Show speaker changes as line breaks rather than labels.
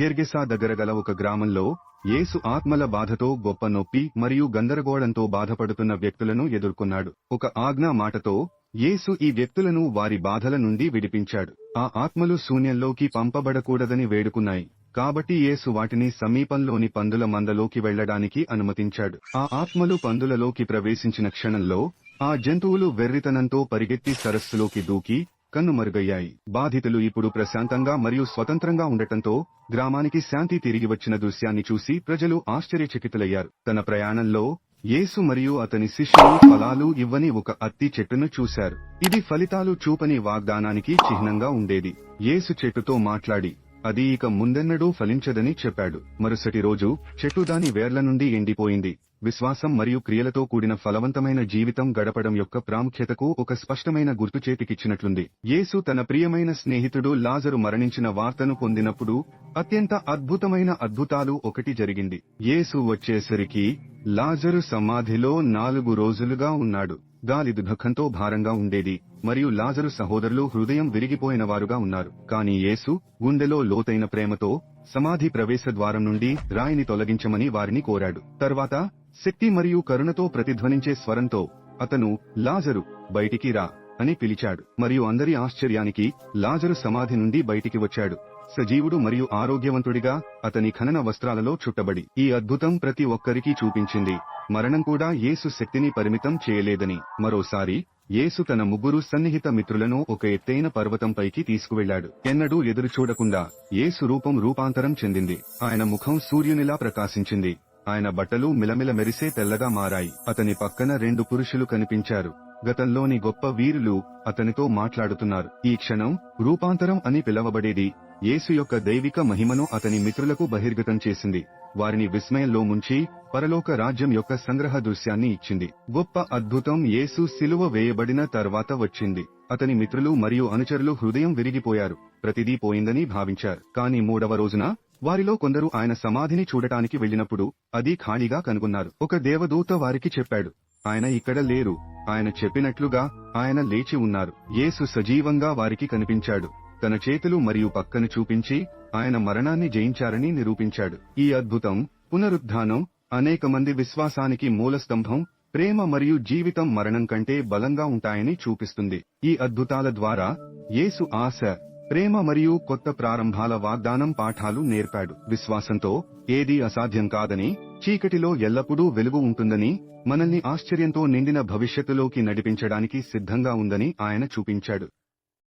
గెర్గెసా దగ్గర గల ఒక గ్రామంలో యేసు ఆత్మల బాధతో గొప్ప నొప్పి మరియు గందరగోళంతో బాధపడుతున్న వ్యక్తులను ఎదుర్కొన్నాడు. ఒక ఆజ్ఞా మాటతో యేసు ఈ వ్యక్తులను వారి బాధల నుండి విడిపించాడు. ఆ ఆత్మలు శూన్యంలోకి పంపబడకూడదని వేడుకున్నాయి. కాబట్టి యేసు వాటిని సమీపంలోని పందుల మందలోకి వెళ్ళడానికి అనుమతించాడు. ఆ ఆత్మలు పందులలోకి ప్రవేశించిన క్షణంలో ఆ జంతువులు వెర్రితనంతో పరిగెత్తి సరస్సులోకి దూకి కన్నుమరుగయ్యాయి బాధితులు ఇప్పుడు ప్రశాంతంగా మరియు స్వతంత్రంగా ఉండటంతో గ్రామానికి శాంతి తిరిగి వచ్చిన దృశ్యాన్ని చూసి ప్రజలు ఆశ్చర్యచకితులయ్యారు. తన ప్రయాణంలో యేసు మరియు అతని శిష్యులు ఫలాలు ఇవ్వని ఒక అత్తి చెట్టును చూశారు. ఇది ఫలితాలు చూపని వాగ్దానానికి చిహ్నంగా ఉండేది. యేసు చెట్టుతో మాట్లాడి అది ఇక ముందెన్నడూ ఫలించదని చెప్పాడు. మరుసటి రోజు చెట్టు దాని వేర్ల నుండి ఎండిపోయింది. విశ్వాసం మరియు క్రియలతో కూడిన ఫలవంతమైన జీవితం గడపడం యొక్క ప్రాముఖ్యతకు ఒక స్పష్టమైన గుర్తు చేతికిచ్చినట్లుంది. యేసు తన ప్రియమైన స్నేహితుడు లాజరు మరణించిన వార్తను పొందినప్పుడు అత్యంత అద్భుతమైన అద్భుతాలు ఒకటి జరిగింది. యేసు వచ్చేసరికి లాజరు సమాధిలో నాలుగు రోజులుగా ఉన్నాడు. గాలి దుఃఖంతో భారంగా ఉండేది. మరియు లాజరు సహోదరులు హృదయం విరిగిపోయిన వారుగా ఉన్నారు. కాని యేసు గుండెలో లోతైన ప్రేమతో సమాధి ప్రవేశ ద్వారం నుండి రాయిని తొలగించమని వారిని కోరాడు. తర్వాత శక్తి మరియు కరుణతో ప్రతిధ్వనించే స్వరంతో అతను లాజరు బయటికి రా. అని పిలిచాడు. మరియు అందరి ఆశ్చర్యానికి లాజరు సమాధి నుండి బయటికి వచ్చాడు. సజీవుడు మరియు ఆరోగ్యవంతుడిగా అతని ఖనన వస్త్రాలలో చుట్టబడి ఈ అద్భుతం ప్రతి ఒక్కరికీ చూపించింది. మరణం కూడా యేసు శక్తిని పరిమితం చేయలేదని. మరోసారి యేసు తన ముగ్గురు సన్నిహిత మిత్రులను ఒక ఎత్తైన పర్వతంపైకి తీసుకువెళ్ళాడు ఎన్నడూ ఎదురుచూడకుండా యేసు రూపం రూపాంతరం చెందింది. ఆయన ముఖం సూర్యునిలా ప్రకాశించింది. ఆయన బట్టలు మిలమిల మెరిసే తెల్లగా మారాయి. అతని పక్కన రెండు పురుషులు కనిపించారు. గతంలోని గొప్ప వీరులు అతనితో మాట్లాడుతున్నారు. ఈ క్షణం రూపాంతరం అని పిలవబడేది. యేసు యొక్క దైవిక మహిమను అతని మిత్రులకు బహిర్గతం చేసింది. వారిని విస్మయంలో ముంచి పరలోక రాజ్యం యొక్క సంగ్రహ దృశ్యాన్ని ఇచ్చింది. గొప్ప అద్భుతం యేసు సిలువ వేయబడిన తర్వాత వచ్చింది. అతని మిత్రులు మరియు అనుచరులు హృదయం విరిగిపోయారు. ప్రతిదీ పోయిందని భావించారు. కాని మూడవ రోజున వారిలో కొందరు ఆయన సమాధిని చూడటానికి వెళ్ళినప్పుడు అది ఖాళీగా కనుగొన్నారు. ఒక దేవదూత వారికి చెప్పాడు ఆయన ఇక్కడ లేరు. ఆయన చెప్పినట్లుగా ఆయన లేచి ఉన్నారు. యేసు సజీవంగా వారికి కనిపించాడు. తన చేతులు మరియు పక్కను చూపించి ఆయన మరణాన్ని జయించారని నిరూపించాడు. ఈ అద్భుతం పునరుద్ధానం అనేక మంది విశ్వాసానికి మూలస్తంభం ప్రేమ మరియు జీవితం మరణం కంటే బలంగా ఉంటాయని చూపిస్తుంది. ఈ అద్భుతాల ద్వారా యేసు ఆశ ప్రేమ మరియు కొత్త ప్రారంభాల వాగ్దానం పాఠాలు నేర్పాడు. విశ్వాసంతో ఏదీ అసాధ్యం కాదని చీకటిలో ఎల్లప్పుడూ వెలుగు ఉంటుందని మనల్ని ఆశ్చర్యంతో నిండిన భవిష్యత్తులోకి నడిపించడానికి సిద్ధంగా ఉందని ఆయన చూపించాడు.